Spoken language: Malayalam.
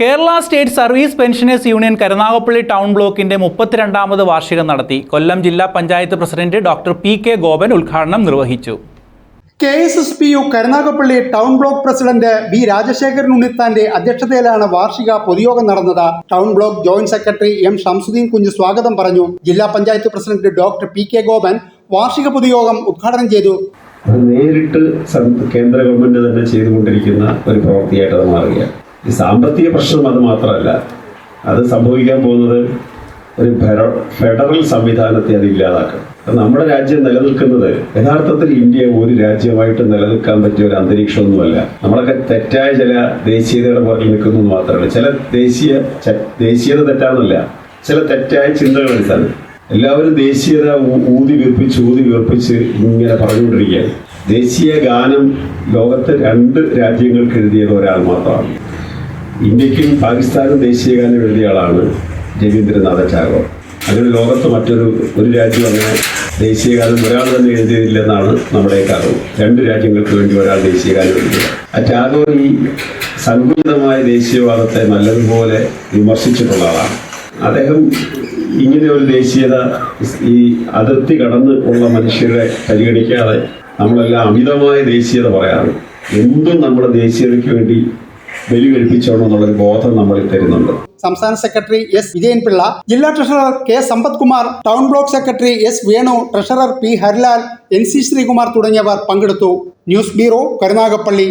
Kerala state service pensioners union Karunagappally town ബ്ലോക്കിന്റെ മുപ്പത്തിരണ്ടാമത് വാർഷികം നടത്തി. കൊല്ലം ജില്ലാ panchayat president doctor P K Gopan ഉദ്ഘാടനം നിർവഹിച്ചു. K S S P U Karunagappally town block president V Rajasekharan ഉണ്ണിത്താന്റെ അധ്യക്ഷതയിലാണ് വാർഷിക പൊതുയോഗം നടന്നത്. Town block joint secretary M Shamsuddin Kunju സ്വാഗതം പറഞ്ഞു. ജില്ലാ panchayat president doctor P K Gopan വാർഷിക പൊതുയോഗം ഉദ്ഘാടനം ചെയ്തു. അത് നേരിട്ട് കേന്ദ്ര ഗവൺമെന്റ് തന്നെ ചെയ്തുകൊണ്ടിരിക്കുന്ന ഒരു പ്രവൃത്തിയായിട്ട് അത് മാറുകയാണ്. ഈ സാമ്പത്തിക പ്രശ്നം അത് മാത്രമല്ല. അത് സംഭവിക്കാൻ പോകുന്നത് ഒരു ഫെഡറൽ സംവിധാനത്തെ അത് ഇല്ലാതാക്കും നമ്മുടെ രാജ്യം നിലനിൽക്കുന്നത് യഥാർത്ഥത്തിൽ ഇന്ത്യ ഒരു രാജ്യമായിട്ട് നിലനിൽക്കാൻ പറ്റിയ ഒരു അന്തരീക്ഷമൊന്നുമല്ല. നമ്മളൊക്കെ തെറ്റായ ചില ദേശീയതയുടെ പുറകിൽ നിൽക്കുന്നു മാത്രമല്ല. ചില ദേശീയ ദേശീയത തെറ്റാന്നല്ല ചില തെറ്റായ ചിന്തകൾ അടിസ്ഥാനം എല്ലാവരും ദേശീയത ഊതി വീർപ്പിച്ച് ഊതി വീർപ്പിച്ച് ഇങ്ങനെ പറഞ്ഞുകൊണ്ടിരിക്കുകയാണ്. ദേശീയ ഗാനം ലോകത്തെ രണ്ട് രാജ്യങ്ങൾക്ക് എഴുതിയത് ഒരാൾ മാത്രമാണ്. ഇന്ത്യക്കും പാകിസ്ഥാനും ദേശീയകാലം എഴുതിയ ആളാണ് രവീന്ദ്രനാഥ ടാഗോർ. അങ്ങനെ ലോകത്ത് മറ്റൊരു ഒരു രാജ്യം അങ്ങനെ ദേശീയകാലം ഒരാൾ തന്നെ എഴുതിയില്ലെന്നാണ് നമ്മുടെ അറിവ് രണ്ട് രാജ്യങ്ങൾക്ക് വേണ്ടി ഒരാൾ ദേശീയകാലം എഴുതിയത്. ആ ടാഗോർ ഈ സങ്കുചിതമായ ദേശീയവാദത്തെ നല്ലതുപോലെ വിമർശിച്ചിട്ടുള്ള ആളാണ്. അദ്ദേഹം ഇങ്ങനെ ഒരു ദേശീയത ഈ അതിർത്തി കടന്ന് ഉള്ള മനുഷ്യരെ പരിഗണിക്കാതെ നമ്മളെല്ലാം അമിതമായ ദേശീയത പറയാറ് എന്തും നമ്മുടെ ദേശീയതയ്ക്ക് വേണ്ടി ബലി കഴിപ്പിച്ചോണം ബോധം നമ്മൾ തരുന്നുണ്ട്. സംസ്ഥാന സെക്രട്ടറി എസ് വിജയൻപിള്ള ജില്ലാ treasurer K Sampath Kumar town block secretary S Venu treasurer P Harilal N C Sreekumar തുടങ്ങിയവർ പങ്കെടുത്തു. News bureau Karunagappally.